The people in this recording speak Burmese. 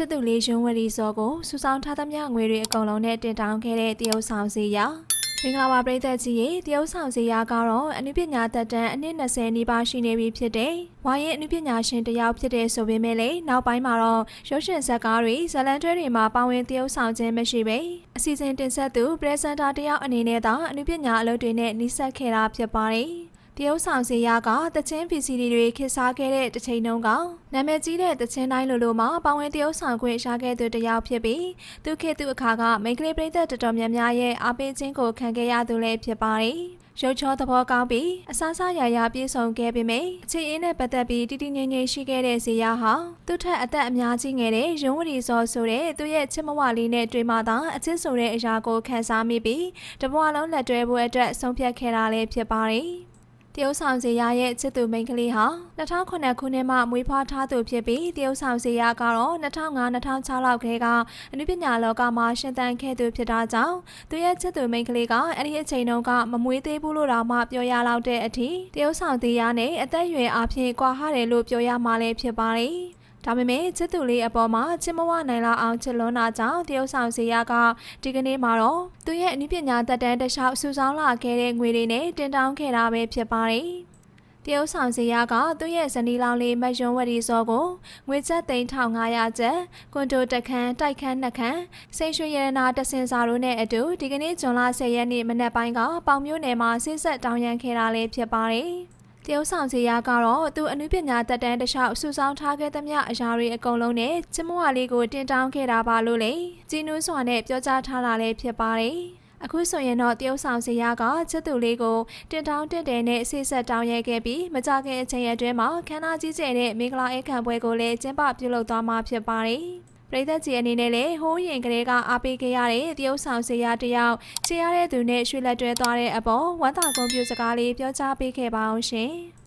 ချစ်သူလေးရွှန်းဝရီစောကိုစူဆောင်းထားသမျှငွေတွေအကုန်လုံးနဲ့တင်တောင်းခဲ့တဲ့တရုတ်ဆောင်စီယာမင်္ဂလာပါပရိသတ်ကြီးရေတရုတ်ဆောင်စီယာကတော့အနုပညာသက်တမ်းအနည်း20နီးပါးရှိနေပြီဖြစ်တဲ့ဝါရင်အနုပညာရှင်တစ်ယောက်ဖြစ်တဲ့ဆိုပေမဲ့လည်းနောက်ပိုင်းမှာတော့ရုပ်ရှင်ဇာတ်ကားတွေဇာတ်လမ်းတွဲတွေမှာပါဝင်တရုတ်ဆောင်ခြင်းမရှိပဲအစီအစဉ်တင်ဆက်သူပရက်ဇန်တာတစ်ယောက်အနေနဲ့သာအနုပညာအလုပ်တွေနဲ့နှိစက်ခဲ့တာဖြစ်ပါတယ် တရုတ်ဆောင်စီရကတချင်း PCD တွေခေတ်စားခဲ့တဲ့တစ်ချိန်တုန်းကနာမည်ကြီးတဲ့တချင်းတိုင်းလိုလိုမှာပဝင်းတရုတ်ဆောင်ခွင့်ရှာခဲ့သူတစ်ယောက်ဖြစ်ပြီးသူခေတ်သူအခါကမိန်းကလေးပြည်သက်တော်တော်များများရဲ့အားပေးခြင်းကိုခံခဲ့ရသူလည်းဖြစ်ပါတယ်။ရုပ်ချောသဘောကောင်းပြီးအဆအဆရရပြေဆုံးခဲ့ပေမယ့်အခြေအင်းနဲ့ပတ်သက်ပြီးတည်တည်ငြိမ်ငြိမ်ရှိခဲ့တဲ့ဇေယျဟာသူ့ထက်အသက်အများကြီးငယ်တဲ့ရုံးဝရီစောဆိုတဲ့သူ့ရဲ့ချစ်မဝလေးနဲ့တွေ့မှသာအချစ်ဆိုတဲ့အရာကိုခံစားမိပြီးတဘွားလုံးလက်တွဲဖို့အတွက်ဆုံးဖြတ်ခဲ့တာလည်းဖြစ်ပါတယ်။ တရုတ်ဆောင်စီရရဲ့ချစ်သူမိန်းကလေးဟာ2009ခုနှစ်မှမွေးဖွားထားသူဖြစ်ပြီးတရုတ်ဆောင်စီရကတော့2005-2006လောက်ကလေးကအနုပညာလောကမှာရှင်သန်ခဲ့သူဖြစ်တာကြောင့်သူရဲ့ချစ်သူမိန်းကလေးကအဲ့ဒီအချိန်တုန်းကမမွေးသေးဘူးလို့တောင်မှပြောရလောက်တဲ့အထိတရုတ်ဆောင်စီရနဲ့အသက်အရွယ်အပြင်ကွာဟတယ်လို့ပြောရမှာလည်းဖြစ်ပါတယ်။ ဒါပေမဲ့ချစ်သူလေးအပေါ်မှာချစ်မဝနိုင်လောက်အောင်ချစ်လွန်းတာကြောင့်တရုတ်ဆောင်စီရကဒီကနေ့မှာတော့သူရဲ့အနုပညာတက်တန်းတစ်လျှောက်စူဆောင်းလာခဲ့တဲ့ငွေတွေနဲ့တင်တောင်းခဲ့တာပဲဖြစ်ပါတယ်။တရုတ်ဆောင်စီရကသူ့ရဲ့ဇနီးလောင်လေးမတ်ယွန်းဝရီစောကိုငွေချက်သိန်း1500ကျပ်ကွန်တိုတခန်းတိုက်ခန်းနှစ်ခန်းစိတ်ရွှေရတနာတစင်စာတို့နဲ့အတူဒီကနေ့ဇွန်လ10ရက်နေ့မနက်ပိုင်းကပေါင်မြို့နယ်မှာဆင်းဆက်တောင်းရန်ခဲ့တာလေးဖြစ်ပါတယ်။ တရုတ်ဆောင်စီရကတော့သူအနုပညာတက်တန်းတစ်လျှောက်ဆူဆောင်းထားခဲ့သမျှအရာတွေအကုန်လုံးနဲ့ချစ်မွားလေးကိုတင်တောင်းခဲ့တာပါလို့လေဂျီနူးစွာနဲ့ပြောကြားထားတာလည်းဖြစ်ပါတယ်အခုဆိုရင်တော့တရုတ်ဆောင်စီရကချစ်သူလေးကိုတင်တောင်းတက်တယ်နဲ့ဆေးဆက်တောင်းရဲခဲ့ပြီးမကြခင်အချိန်အတွင်းမှာခန္ဓာကြီးကျယ်တဲ့မင်္ဂလာအိတ်ခံပွဲကိုလည်းကျင်းပပြုလုပ်သွားမှာဖြစ်ပါတယ် ပရိသတ်ကြီးအနေနဲ့လည်းဟိုးရင်ကလေးကအားပေးခဲ့ရတဲ့တရုတ်ဆောင်စီရတယောက်ချေရတဲ့သူနဲ့ရွှေလက်တွဲသွားတဲ့အပေါ်ဝမ်းသာကွန်ပျူစကားလေးပြောကြားပေးခဲ့ပါအောင်ရှင်။